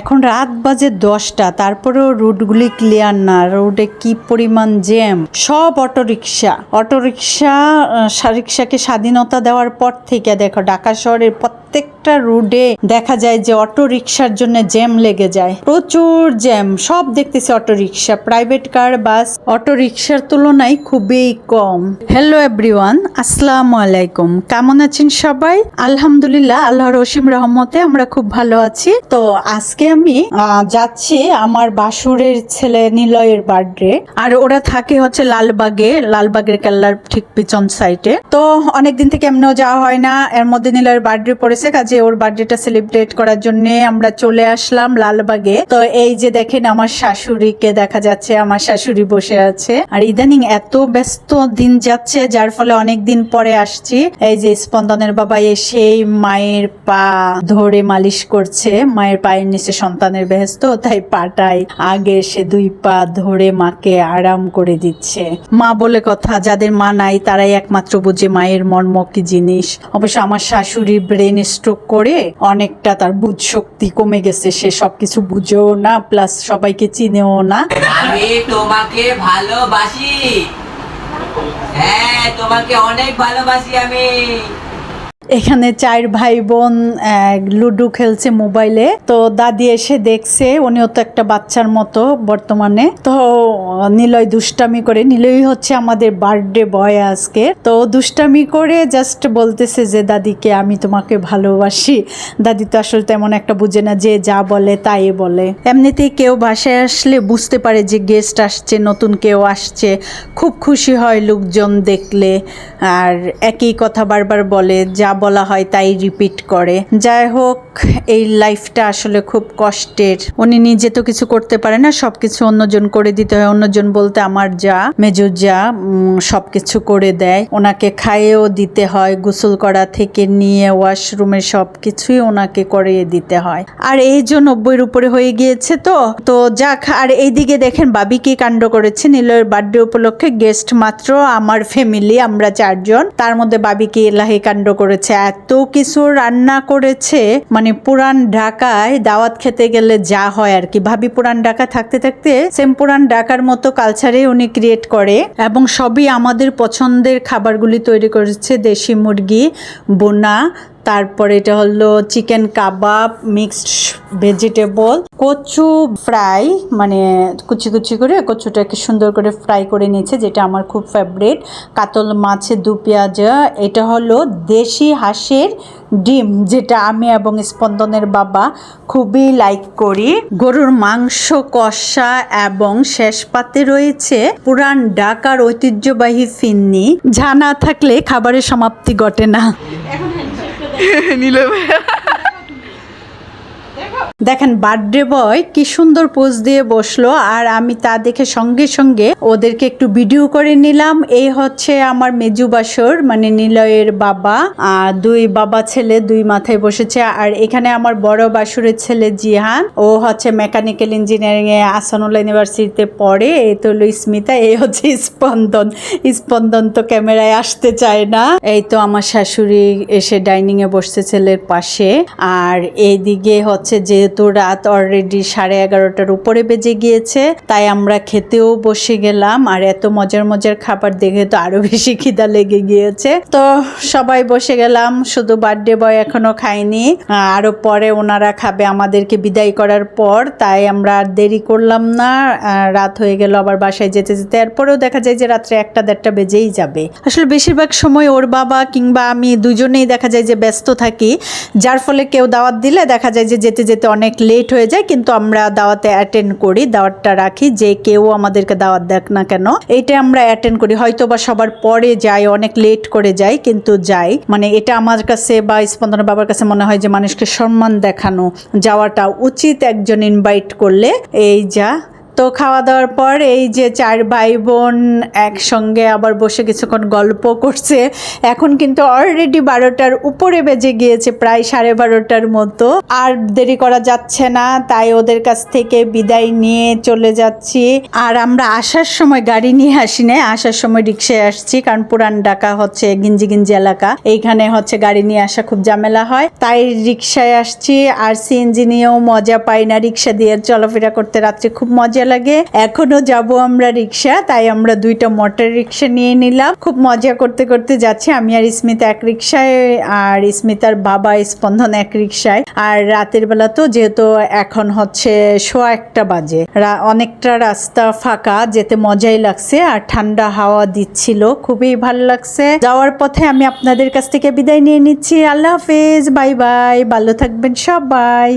এখন রাত বাজে দশটা, তারপরেও রুটগুলি ক্লিয়ার না, রোডে কি পরিমাণ জ্যাম সব অটোরিকশা। অটোরিকশা রিক্সাকে স্বাধীনতা দেওয়ার পর থেকে, দেখো, ঢাকা শহরের প্রত্যেকটা রোডে দেখা যায় যে অটো রিক্সার জন্য জ্যাম লেগে যায়। প্রচুর জ্যাম, সব দেখতেছি auto rickshaw private car bus auto রিক্সার তুলনায় খুবই কম। হ্যালো এভরিওয়ান আসসালামু আলাইকুম। কেমন আছেন সবাই? আলহামদুলিল্লাহ, আল্লাহর রসিম রহমতে আমরা খুব ভালো আছি। তো আজকে আমি যাচ্ছি আমার বাসুরের ছেলে নিলয়ের বার্থডে আর ওরা থাকে হচ্ছে লালবাগে, লালবাগের কেল্লার ঠিক পিছন সাইডে তো অনেকদিন থেকে এমনিও যাওয়া হয় না। এর মধ্যে নিলয়ের বার্থডে পড়েছে কাজে ওর বার্থডেটা সেলিব্রেট করার জন্য আমরা চলে আসলাম লালবাগে। তো এই যে দেখেন আমার শাশুড়িকে দেখা যাচ্ছে, আমার শাশুড়ি বসে আছে। আর ইদানিং এত ব্যস্ত দিন যাচ্ছে, যার ফলে অনেক দিন পরে আসছি। এই যে স্পন্দনের বাবা এসেই মায়ের পা ধরে মালিশ করছে। মায়ের পায়ের নিচে সন্তানের ব্যস্ত তাই পাটাই আগে সে দুই পা ধরে মাকে আরাম করে দিচ্ছে। মা বলে কথা, যাদের মা নাই, তারাই একমাত্র বুঝে মায়ের মর্ম কি জিনিস। অবশ্য আমার শাশুড়ি ব্রেন স্ট্রোক করে অনেকটা তার বুঝ শক্তি কমে গেছে। সে সবকিছু বুঝেও না প্লাস সবাইকে চিনেও না। আমি তোমাকে ভালোবাসি। হ্যাঁ তোমাকে অনেক ভালোবাসি আমি। এখানে চার ভাই বোন লুডো খেলছে মোবাইলে। তো দাদি এসে দেখছে, উনিও তো একটা বাচ্চার মতো বর্তমানে। তো নিলয় দুষ্টামি করে নিলয় হচ্ছে আমাদের বার্থডে বয় আজকে। তো দুষ্টামি করে জাস্ট বলতেছে যে, দাদিকে আমি তোমাকে ভালোবাসি। দাদি তো আসলে তেমন একটা বুঝে না, যে যা বলে তাই বলে। এমনিতেই কেউ বাসায় আসলে বুঝতে পারে যে গেস্ট আসছে, নতুন কেউ আসছে। খুব খুশি হয় লোকজন দেখলে। আর একই কথা বারবার বলে, যা বলা হয় তাই রিপিট করে। যাই হোক, এই লাইফটা আসলে খুব কষ্টের। উনি নিজে তো কিছু করতে পারে না, সবকিছু অন্যজন করে দিতে হয়। অন্যজন বলতে আমার যা মেজো যা সবকিছু করে দেয়। ওনাকে খাইয়েও দিতে হয়, গোসল করা থেকে নিয়ে ওয়াশরুমের সব কিছুই ওনাকে করিয়ে দিতে হয়। আর এই যে নব্বইয়ের উপরে হয়ে গিয়েছে তো তো যাক, আর এইদিকে দেখেন বাবি কি কাণ্ড করেছে নিলয়ের বার্থডে উপলক্ষে গেস্ট মাত্র আমার ফ্যামিলি আমরা চারজন। তার মধ্যে বাবি কি এলাহি কাণ্ড করেছে? এত কিছু রান্না করেছে মানে পুরান ঢাকায় দাওয়াত খেতে গেলে যা হয় আর কি। ভাবি পুরান ঢাকা থাকতে থাকতে সেম পুরান ঢাকার মতো কালচারে উনি ক্রিয়েট করে এবং সবই আমাদের পছন্দের খাবারগুলি তৈরি করেছে, দেশি মুরগি, বোনা তারপরে এটা হলো চিকেন কাবাব, মিক্সড ভেজিটেবল, কচু ফ্রাই মানে কুচি কুচি করে কচুটাকে সুন্দর করে ফ্রাই করে নিয়েছে, যেটা আমার খুব ফেভারিট কাতল মাছের দু পেঁয়াজা, এটা হলো দেশি হাঁসের ডিম, যেটা আমি এবং স্পন্দনের বাবা খুবই লাইক করি। গরুর মাংস কষা এবং শেষ পাতে রয়েছে পুরান ঢাকার ঐতিহ্যবাহী ফিন্নি। যা না থাকলে খাবারের সমাপ্তি ঘটে না। নীলভাইয়া দেখেন বার্থডে বয় কি সুন্দর পোজ দিয়ে বসল, আর আমি তা দেখে সঙ্গে সঙ্গে ওদেরকে একটু ভিডিও করে নিলাম। এই হচ্ছে আমার মেজু বাসর মানে নিলয়ের বাবা, আর দুই বাবা ছেলে দুই মাথায় বসেছে, আর এখানে আমার বড় বাসুরের ছেলে জিহান, ও হচ্ছে মেকানিক্যাল ইঞ্জিনিয়ারিং এ আসানুল্লাহ ইউনিভার্সিটিতে পড়ে এই তো হলো স্মিতা এই হচ্ছে স্পন্দন স্পন্দন তো ক্যামেরায় আসতে চায় না। এই তো আমার শাশুড়ি এসে ডাইনিং এ বসছে ছেলের পাশে, আর এইদিকে হচ্ছে যেহেতু রাত অলরেডি সাড়ে এগারোটার উপরে বেজে গিয়েছে, তাই আমরা খেতেও বসে গেলাম। আর এত মজার মজার খাবার দেখে তো আরও বেশি খিদা লেগে গিয়েছে। তো সবাই বসে গেলাম, শুধু বার্থডে বয় এখনও খাইনি আরও পরে ওনারা খাবে, আমাদেরকে বিদায় করার পর। তাই আমরা আর দেরি করলাম না। রাত হয়ে গেল, আবার বাসায় যেতে যেতে। এরপরেও দেখা যায় যে রাত্রে একটা দেড়টা বেজেই যাবে। আসলে বেশিরভাগ সময় ওর বাবা কিংবা আমি দুজনেই দেখা যায় যে ব্যস্ত থাকি। যার ফলে কেউ দাওয়াত দিলে দেখা যায় যে যেতে যেতে অনেক লেট হয়ে যায়, কিন্তু আমরা দাওয়াতে অ্যাটেন্ড করি, দাওয়াতটা রাখি, যে কেউ আমাদেরকে দাওয়াত দেখ না কেন। এটা আমরা অ্যাটেন্ড করি হয়তো বা সবার পরে যাই, অনেক লেট করে যাই, কিন্তু যাই। মানে এটা আমার কাছে বা স্পন্দন বাবার কাছে মনে হয় যে মানুষকে সম্মান দেখানো, যাওয়াটা উচিত একজন ইনভাইট করলে। এই যা। তো খাওয়া দাওয়ার পর এই যে চার ভাই বোন একসঙ্গে আবার বসে কিছুক্ষণ গল্প করছে। এখন কিন্তু অলরেডি বারোটার উপরে বেজে গিয়েছে, প্রায় সাড়ে বারোটার মতো। আর দেরি করা যাচ্ছে না, তাই ওদের কাছ থেকে বিদায় নিয়ে চলে যাচ্ছি। আর আমরা আসার সময় গাড়ি নিয়ে আসি না আসার সময় রিক্সায় আসছি, কারণ পুরান ঢাকা হচ্ছে গিঞ্জি গিঞ্জি এলাকা। এইখানে হচ্ছে গাড়ি নিয়ে আসা খুব ঝামেলা হয়, তাই রিক্সায় আসছি। আর সিএনজি নিয়েও মজা পাই না, রিক্সা দিয়ে চলাফেরা করতে রাত্রে খুব মজা লাগে। এখনও যাব আমরা রিক্সা, তাই আমরা দুইটা মোটর রিক্সা নিয়ে নিলাম। খুব মজা করতে করতে যাচ্ছি, আমি আর স্মিতা এক রিক্সায়, আর স্মিতার বাবা স্পন্দন এক রিক্সায়। আর রাতের বেলা তো যেহেতু এখন হচ্ছে সোয়া একটা বাজে। অনেকটা রাস্তা ফাঁকা, যেতে মজাই লাগছে, আর ঠান্ডা হাওয়া দিচ্ছিল, খুবই ভালো লাগছে। যাওয়ার পথে আমি আপনাদের কাছ থেকে বিদায় নিয়ে নিচ্ছি। আল্লাহ হাফেজ, বাই বাই, ভালো থাকবেন সবাই।